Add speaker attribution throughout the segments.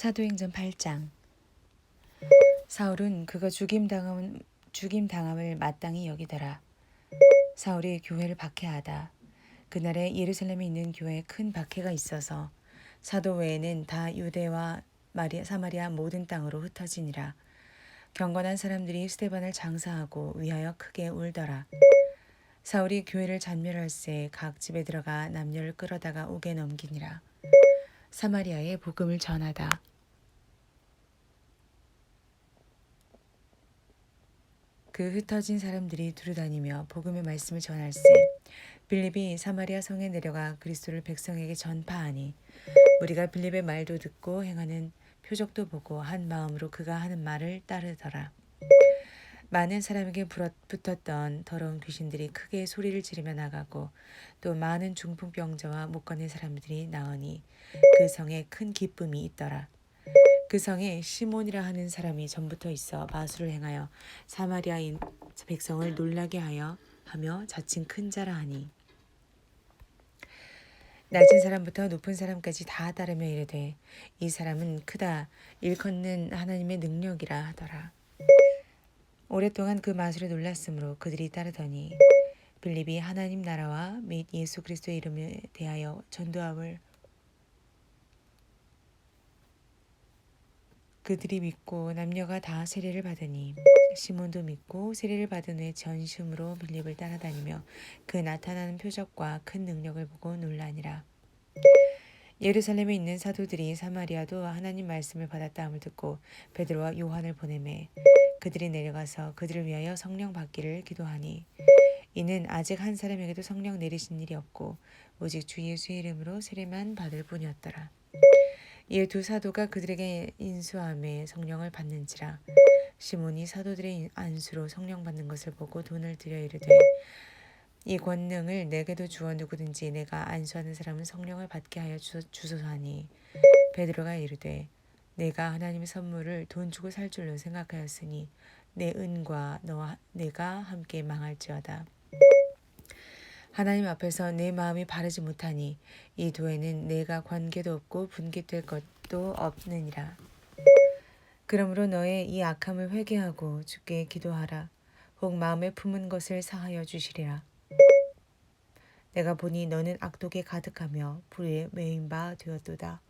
Speaker 1: 사도행전 8장 사울은 그가 죽임 당함 죽임 당함을 마땅히 여기더라. 사울이 교회를 박해하다. 그날에 예루살렘에 있는 교회에 큰 박해가 있어서 사도 외에는 다 유대와 마리아, 사마리아 모든 땅으로 흩어지니라. 경건한 사람들이 스테반을 장사하고 위하여 크게 울더라. 사울이 교회를 잔멸할새 각 집에 들어가 남녀를 끌어다가 옥에 넘기니라. 사마리아에 복음을 전하다. 그 흩어진 사람들이 두루다니며 복음의 말씀을 전할세 빌립이 사마리아 성에 내려가 그리스도를 백성에게 전파하니 우리가 빌립의 말도 듣고 행하는 표적도 보고 한 마음으로 그가 하는 말을 따르더라. 많은 사람에게 붙었던 더러운 귀신들이 크게 소리를 지르며 나가고 또 많은 중풍병자와 못 걷는 사람들이 나오니 그 성에 큰 기쁨이 있더라. 그 성에 시몬이라 하는 사람이 전부터 있어 마술을 행하여 사마리아인 백성을 놀라게 하여 하며 자칭 큰 자라 하니 낮은 사람부터 높은 사람까지 다 따르며 이르되 이 사람은 크다 일컫는 하나님의 능력이라 하더라. 오랫동안 그 마술에 놀랐으므로 그들이 따르더니 빌립이 하나님 나라와 및 예수 그리스도의 이름에 대하여 전도함을 그들이 믿고 남녀가 다 세례를 받으니 시몬도 믿고 세례를 받은 후에 전심으로 빌립을 따라다니며 그 나타나는 표적과 큰 능력을 보고 놀라니라. 예루살렘에 있는 사도들이 사마리아도 하나님 말씀을 받았다함을 듣고 베드로와 요한을 보내매 그들이 내려가서 그들을 위하여 성령 받기를 기도하니 이는 아직 한 사람에게도 성령 내리신 일이 없고 오직 주 예수의 이름으로 세례만 받을 뿐이었더라. 이에 두 사도가 그들에게 인수함에 성령을 받는지라 시몬이 사도들의 안수로 성령 받는 것을 보고 돈을 들여 이르되 이 권능을 내게도 주어 누구든지 내가 안수하는 사람은 성령을 받게 하여 주소서 하니 베드로가 이르되 내가 하나님의 선물을 돈 주고 살 줄로 생각하였으니 내 은과 너와 내가 함께 망할지어다. 하나님 앞에서 내 마음이 바르지 못하니 이 도에는 내가 관계도 없고 분깃될 것도 없느니라. 그러므로 너의 이 악함을 회개하고 주께 기도하라. 혹 마음에 품은 것을 사하여 주시리라. 내가 보니 너는 악독에 가득하며 불에 매인 바 되었도다.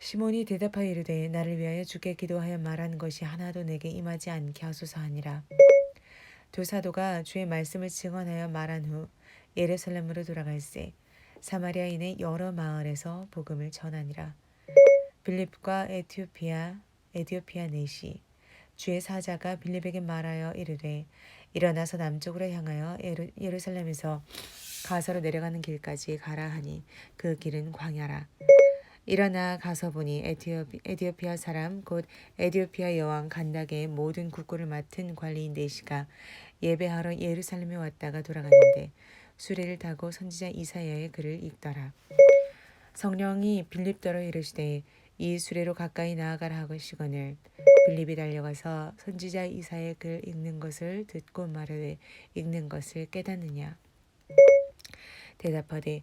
Speaker 1: 시몬이 대답하여 이르되 나를 위하여 주께 기도하여 말하는 것이 하나도 내게 임하지 않게 하소서 하니라. 두 사도가 주의 말씀을 증언하여 말한 후 예루살렘으로 돌아갈새 사마리아인의 여러 마을에서 복음을 전하니라. 빌립과 에티오피아 에디오피아 넷이 주의 사자가 빌립에게 말하여 이르되 일어나서 남쪽으로 향하여 예루, 예루살렘에서 가서로 내려가는 길까지 가라 하니 그 길은 광야라. 일어나 가서 보니 에티오피, 에디오피아 사람 곧 에디오피아 여왕 간닥의 모든 국고를 맡은 관리인 네시가 예배하러 예루살렘에 왔다가 돌아갔는데 수레를 타고 선지자 이사야의 글을 읽더라. 성령이 빌립더러 이르시되 이 수레로 가까이 나아가라 하시거늘 빌립이 달려가서 선지자 이사의 글 읽는 것을 듣고 말하되 읽는 것을 깨닫느냐 대답하되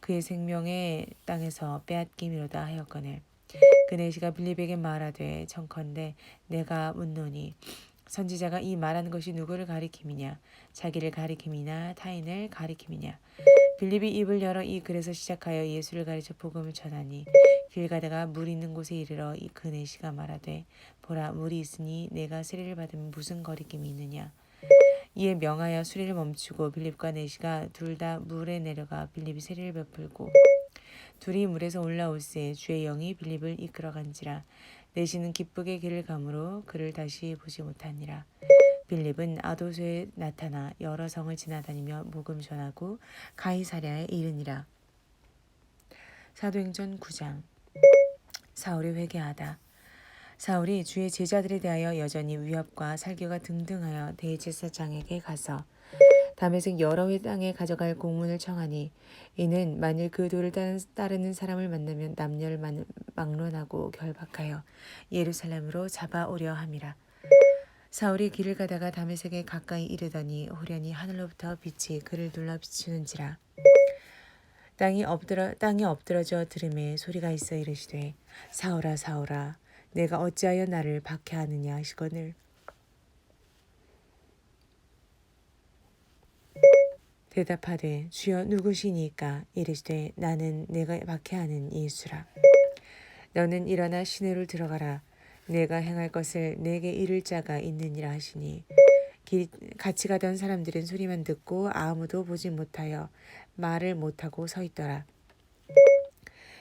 Speaker 1: 그의 생명의 땅에서 빼앗김이로다 하였거늘. 그네 시가 빌립에게 말하되 청컨대 내가 묻노니 선지자가 이 말하는 것이 누구를 가리킴이냐? 자기를 가리킴이나 타인을 가리킴이냐? 빌립이 입을 열어 이 글에서 시작하여 예수를 가르쳐 복음을 전하니 길 가다가 물 있는 곳에 이르러 이 그네시가 말하되 보라 물이 있으니 내가 세례를 받으면 무슨 거리낌이 있느냐 이에 명하여 수리를 멈추고 빌립과 네시가 둘 다 물에 내려가 빌립이 세리를 베풀고 둘이 물에서 올라올새 주의 영이 빌립을 이끌어간지라. 네시는 기쁘게 길을 가므로 그를 다시 보지 못하니라. 빌립은 아도소에 나타나 여러 성을 지나다니며 복음 전하고 가이사랴에 이르니라. 사도행전 9장. 사울이 회개하다. 사울이 주의 제자들에 대하여 여전히 위협과 살교가 등등하여 대제사장에게 가서 다메섹 여러 회 땅에 가져갈 공문을 청하니 이는 만일 그 도를 따르는 사람을 만나면 남녀를 막론하고 결박하여 예루살렘으로 잡아오려 함이라. 사울이 길을 가다가 다메섹에 가까이 이르더니 호련히 하늘로부터 빛이 그를 둘러 비추는지라. 땅이 엎드러 땅이 엎드러져 들음에 소리가 있어 이르시되 사울아 사울아 내가 어찌하여 나를 박해하느냐 하시거늘. 대답하되 주여 누구시니까? 이르시되 나는 내가 박해하는 예수라. 너는 일어나 시내로 들어가라. 내가 행할 것을 내게 이를 자가 있느니라 하시니. 길, 같이 가던 사람들은 소리만 듣고 아무도 보지 못하여 말을 못하고 서 있더라.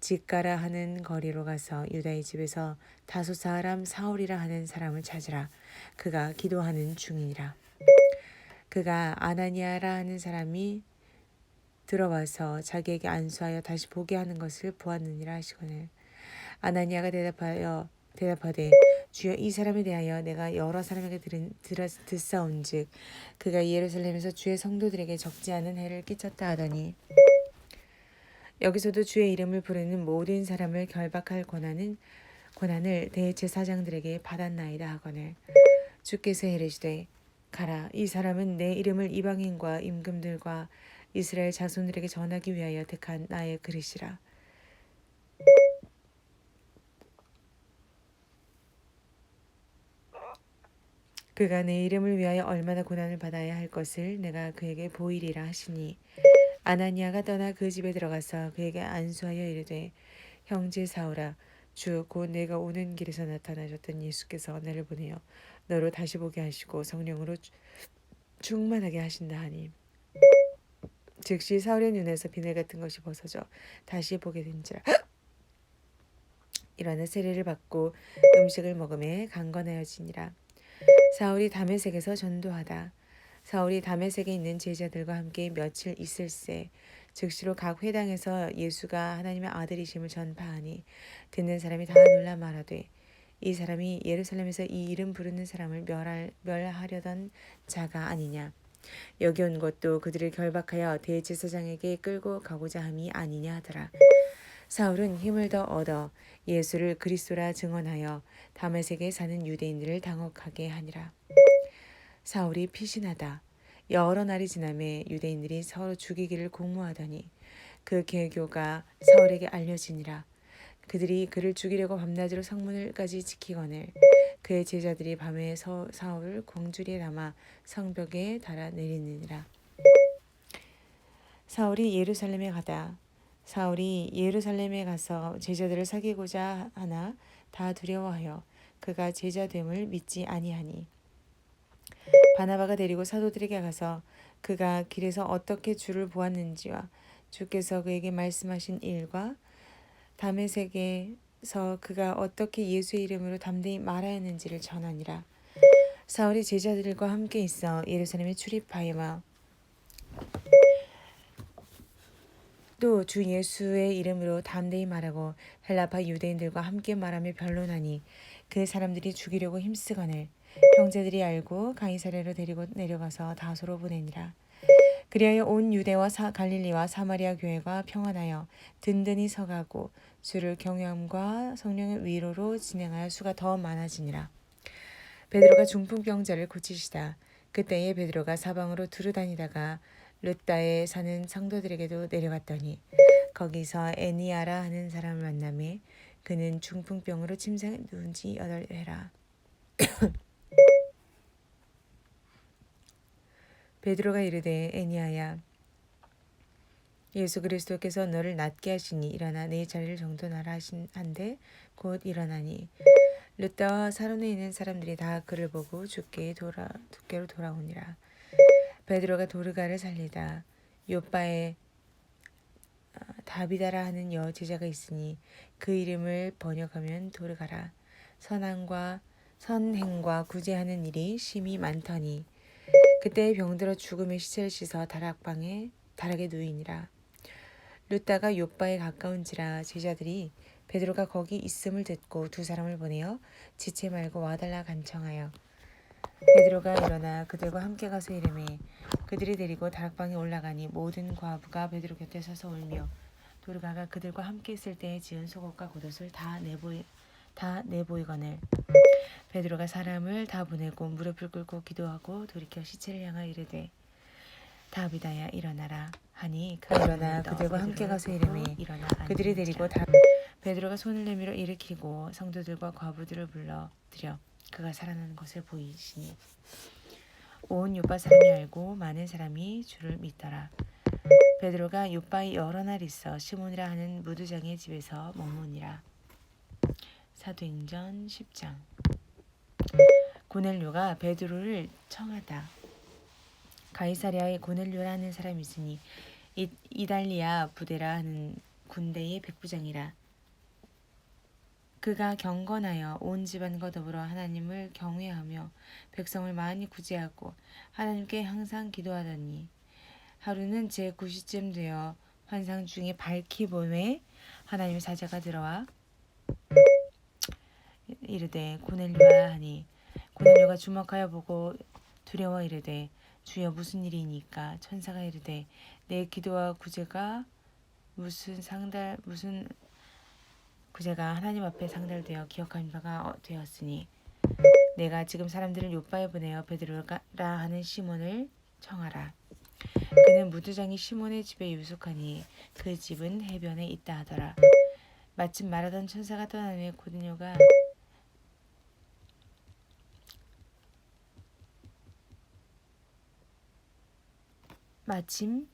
Speaker 1: 직가라 하는 거리로 가서 유다의 집에서 다소 사람 사울이라 하는 사람을 찾으라. 그가 기도하는 중이니라. 그가 아나니아라 하는 사람이 들어와서 자기에게 안수하여 다시 보게 하는 것을 보았느니라 하시거늘. 아나니아가 대답하여 대답하되 주여 이 사람에 대하여 내가 여러 사람에게 들은, 들어, 듣사온즉 그가 예루살렘에서 주의 성도들에게 적지 않은 해를 끼쳤다 하더니 여기서도 주의 이름을 부르는 모든 사람을 결박할 권한은 권한을 대제사장들에게 받았나이다 하거늘. 주께서 이르시되 가라 이 사람은 내 이름을 이방인과 임금들과 이스라엘 자손들에게 전하기 위하여 택한 나의 그릇이라. 그가 내 이름을 위하여 얼마나 고난을 받아야 할 것을 내가 그에게 보이리라 하시니 아나니아가 떠나 그 집에 들어가서 그에게 안수하여 이르되 형제 사오라 주 곧 내가 오는 길에서 나타나셨던 예수께서 나를 보내어 너로 다시 보게 하시고 성령으로 충만하게 하신다 하니. 즉시 사울의 눈에서 비늘 같은 것이 벗어져 다시 보게 된지라 일어나 세례를 받고 음식을 먹음에 강건하여지니라. 사울이 다메섹에서 전도하다. 사울이 다메섹에 있는 제자들과 함께 며칠 있을새 즉시로 각 회당에서 예수가 하나님의 아들이심을 전파하니 듣는 사람이 다 놀라 말하되 이 사람이 예루살렘에서 이 이름 부르는 사람을 멸할, 멸하려던 자가 아니냐 여기 온 것도 그들을 결박하여 대제사장에게 끌고 가고자 함이 아니냐 하더라 사울은 힘을 더 얻어 예수를 그리스도라 증언하여 다메섹에 사는 유대인들을 당혹하게 하니라. 사울이 피신하다. 여러 날이 지남에 유대인들이 서로 죽이기를 공모하더니 그 계교가 사울에게 알려지니라. 그들이 그를 죽이려고 밤낮으로 성문을까지 지키거늘 그의 제자들이 밤에 서, 사울을 공주리에 담아 성벽에 달아 내리느니라. 사울이 예루살렘에 가다 사울이 예루살렘에 가서 제자들을 사귀고자 하나 다 두려워하여 그가 제자됨을 믿지 아니하니 바나바가 데리고 사도들에게 가서 그가 길에서 어떻게 주를 보았는지와 주께서 그에게 말씀하신 일과 담에색에서 그가 어떻게 예수의 이름으로 담대히 말하였는지를 전하니라. 사울이 제자들과 함께 있어 예루살렘에 출입하여 또 주 예수의 이름으로 담대히 말하고 헬라파 유대인들과 함께 말하며 변론하니 그 사람들이 죽이려고 힘쓰거늘 형제들이 알고 가이사랴로 데리고 내려가서 다소로 보내니라. 그리하여 온 유대와 사, 갈릴리와 사마리아 교회가 평안하여 든든히 서가고 주를 경외함과 성령의 위로로 진행하여 수가 더 많아지니라. 베드로가 중풍병자를 고치시다. 그때에 베드로가 사방으로 두루 다니다가 르다에 사는 성도들에게도 내려갔더니 거기서 애니아라 하는 사람을 만남에 그는 중풍병으로 침상에 누운 지 여덟 해라. 베드로가 이르되 애니아야 예수 그리스도께서 너를 낫게 하시니 일어나 내 자리를 정돈하라 하신 한데 곧 일어나니 르다와 사론에 있는 사람들이 다 그를 보고 죽게 돌아 두께로 돌아오니라. 베드로가 도르가를 살리다 요바에 아, 다비다라 하는 여 제자가 있으니 그 이름을 번역하면 도르가라. 선함과 선행과 구제하는 일이 심히 많더니 그때 병들어 죽음의 시체를 씻어 다락방에 다락에 누이니라. 루다가 요바에 가까운지라 제자들이 베드로가 거기 있음을 듣고 두 사람을 보내어 지체 말고 와달라 간청하여 베드로가 일어나 그들과 함께 가서 이름에 그들이 데리고 다락방에 올라가니 모든 과부가 베드로 곁에 서서 울며 도르가가 그들과 함께 있을 때에 지은 속옷과 겉옷을 다 내보이 다 내 보이거늘 베드로가 사람을 다 보내고 무릎을 꿇고 기도하고 돌이켜 시체를 향하여 이르되 다비다야 일어나라 하니 일어나 그들과 함께 가서 이름에
Speaker 2: 일어나
Speaker 1: 그들이 데리고 다 베드로가 손을 내밀어 일으키고 성도들과 과부들을 불러 들여 그가 살아나는 것을 보이시니 온 요파 사람이 알고 많은 사람이 주를 믿더라. 베드로가 요파에 여러 날 있어 시몬이라 하는 무두장의 집에서 머무니라. 사도행전 10장 고넬료가 베드로를 청하다. 가이사랴에 고넬료라는 사람이 있으니 이, 이달리아 부대라 하는 군대의 백부장이라. 그가 경건하여 온 집안과 더불어 하나님을 경외하며 백성을 많이 구제하고 하나님께 항상 기도하더니 하루는 제 9시쯤 되어 환상 중에 밝히 보매 하나님의 사자가 들어와 이르되 고넬료라 하니 고넬료가 주목하여 보고 두려워 이르되 주여 무슨 일이니까 천사가 이르되 내 기도와 구제가 무슨 상달 무슨 구제가 하나님 앞에 상달되어 기억한 바가 어- 되었으니 내가 지금 사람들을 요바에 보내어 베드로라 하는 시몬을 청하라. 그는 무두장이 시몬의 집에 유숙하니 그 집은 해변에 있다 하더라. 마침 말하던 천사가 떠난 후에 고든요가 마침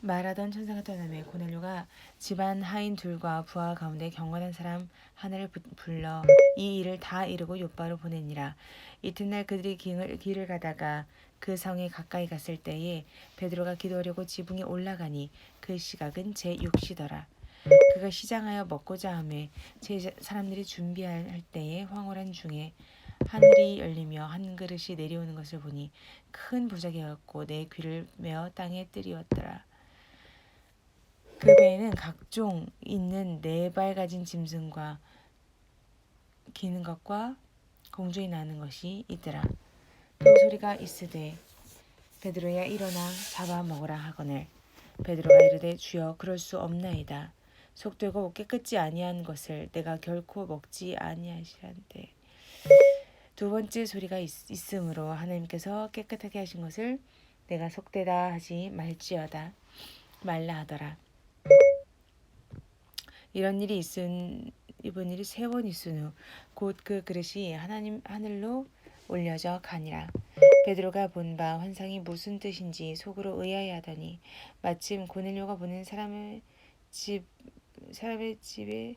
Speaker 1: 말하던 천사가 떠나매 고넬료가 집안 하인 둘과 부하 가운데 경건한 사람 하나를 부- 불러 이 일을 다 이루고 요바로 보내니라. 이튿날 그들이 길을, 길을 가다가 그 성에 가까이 갔을 때에 베드로가 기도하려고 지붕에 올라가니 그 시각은 제 6시더라. 그가 시장하여 먹고자 하매 제 사람들이 준비할 때에 황홀한 중에 하늘이 열리며 한 그릇이 내려오는 것을 보니 큰 부작이었고 내 귀를 메어 땅에 뜨리웠더라. 그 배에는 각종 있는 네 발 가진 짐승과 기는 것과 공중이 나는 것이 있더라. 또 소리가 있으되 베드로야 일어나 잡아 먹으라 하거늘 베드로가 이르되 주여 그럴 수 없나이다. 속되고 깨끗지 아니한 것을 내가 결코 먹지 아니하시란데 두 번째 소리가 있, 있으므로 하나님께서 깨끗하게 하신 것을 내가 속되다 하지 말지어다 말라 하더라. 이런 일이 있은 이번 일이 세 번 있은 후 곧 그 그릇이 하나님 하늘로 올려져 가니라. 베드로가 본 바 환상이 무슨 뜻인지 속으로 의아해하더니 마침 고넬료가 보낸 사람의 집 사람의 집에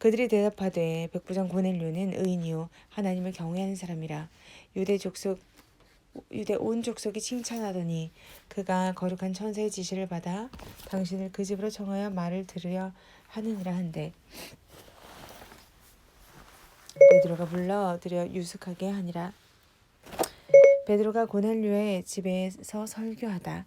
Speaker 1: 그들이 대답하되 백부장 고넬료는 의인이요 하나님을 경외하는 사람이라. 유대 족속 유대 온 족속이 칭찬하더니 그가 거룩한 천사의 지시를 받아 당신을 그 집으로 청하여 말을 들으려 하느니라 한데 베드로가 불러 들여 유숙하게 하니라. 베드로가 고넬료의 집에서 설교하다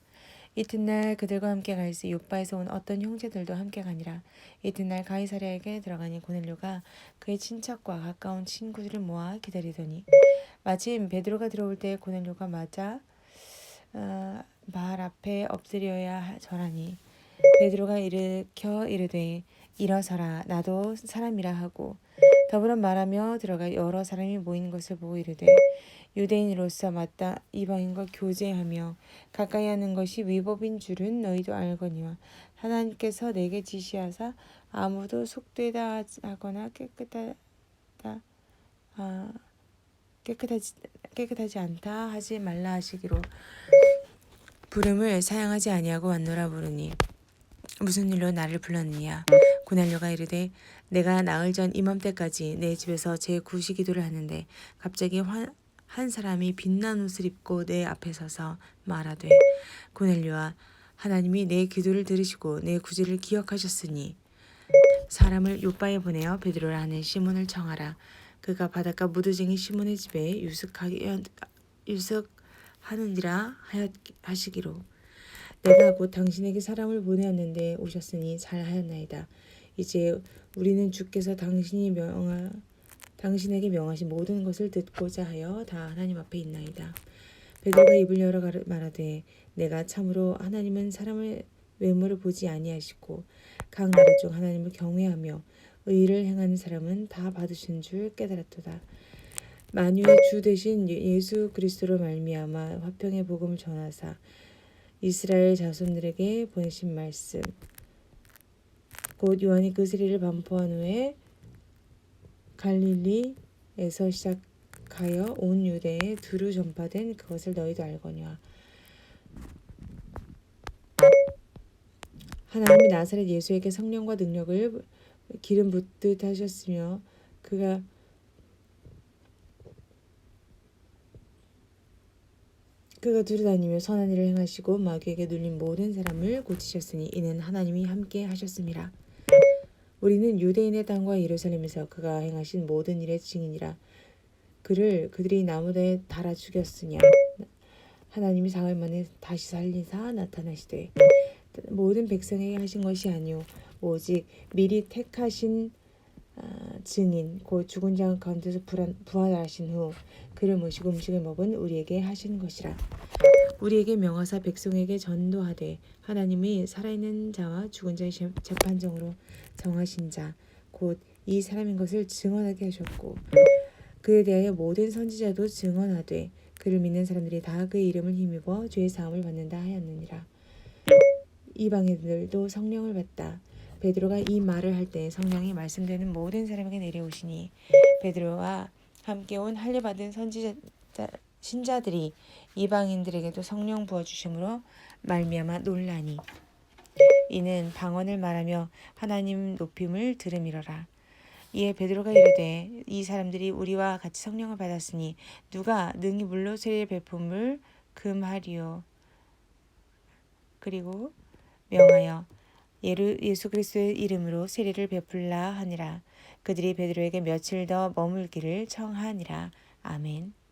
Speaker 1: 이튿날 그들과 함께 갈시 요바에서 온 어떤 형제들도 함께 가니라. 이튿날 가이사랴에게 들어가니 고넬료가 그의 친척과 가까운 친구들을 모아 기다리더니 마침 베드로가 들어올 때 고넬료가 맞아 어, 발 앞에 엎드려야 절하니 베드로가 일으켜 이르되 일어서라 나도 사람이라 하고 더불어 말하며 들어가 여러 사람이 모인 것을 보고 이르되 유대인으로서 맞다. 이방인과 교제하며 가까이 하는 것이 위법인 줄은 너희도 알거니와 하나님께서 내게 지시하사 아무도 속되다 하거나 깨끗하다 아, 깨끗하지 깨끗하지 않다 하지 말라 하시기로 부름을 사양하지 아니하고 왔노라 부르니 무슨 일로 나를 불렀느냐? 고넬료가 이르되 내가 나흘 전 이맘때까지 내 집에서 제 구시 기도를 하는데 갑자기 한, 한 사람이 빛난 옷을 입고 내 앞에 서서 말하되 고넬료아 하나님이 내 기도를 들으시고 내 구제를 기억하셨으니 사람을 요바에 보내어 베드로라 하는 시몬을 청하라. 그가 바닷가 무드쟁이 시몬의 집에 유숙하게 유숙하느니라 하시기로 내가 곧 당신에게 사람을 보내었는데 오셨으니 잘하였나이다. 이제 우리는 주께서 당신이 명하 당신에게 명하신 모든 것을 듣고자 하여 다 하나님 앞에 있나이다. 베드로가 입을 열어 말하되 내가 참으로 하나님은 사람의 외모를 보지 아니하시고 각 나라 중 하나님을 경외하며 의를 행하는 사람은 다 받으신 줄 깨달았도다. 만유의 주 대신 예수 그리스도로 말미암아 화평의 복음을 전하사 이스라엘 자손들에게 보내신 말씀. 곧 요한이 그 세리를 반포한 후에 갈릴리에서 시작하여 온 유대에 두루 전파된 그것을 너희도 알거니와. 하나님이 나사렛 예수에게 성령과 능력을 기름 붓듯 하셨으며 그가 그가 두루다니며 선한 일을 행하시고 마귀에게 눌린 모든 사람을 고치셨으니 이는 하나님이 함께 하셨습니다. 우리는 유대인의 땅과 예루살렘에서 그가 행하신 모든 일의 증인이라 그를 그들이 나무에 달아 죽였으냐 하나님이 사흘 만에 다시 살리사 나타나시되 모든 백성에게 하신 것이 아니요 오직 미리 택하신 아, 증인 곧 죽은 자 가운데서 부활하신 후 그를 모시고 음식을 먹은 우리에게 하신 것이라. 우리에게 명하사 백성에게 전도하되 하나님이 살아있는 자와 죽은 자의 재- 재판정으로 정하신 자 곧 이 사람인 것을 증언하게 하셨고 그에 대하여 모든 선지자도 증언하되 그를 믿는 사람들이 다 그의 이름을 힘입어 죄의 사함을 받는다 하였느니라. 이방인들도 성령을 받다 베드로가 이 말을 할 때 성령이 말씀되는 모든 사람에게 내려오시니 베드로와 함께 온 할례 받은 선지자 신자들이 이방인들에게도 성령 부어 주심으로 말미암아 논라니. 이는 방언을 말하며 하나님 높임을 들음이러라. 이에 베드로가 이르되 이 사람들이 우리와 같이 성령을 받았으니 누가 능히 물로 세례 베품을 금하리요? 그리고 명하여 예수 그리스도의 이름으로 세례를 베풀라 하니라. 그들이 베드로에게 며칠 더 머물기를 청하니라. 아멘.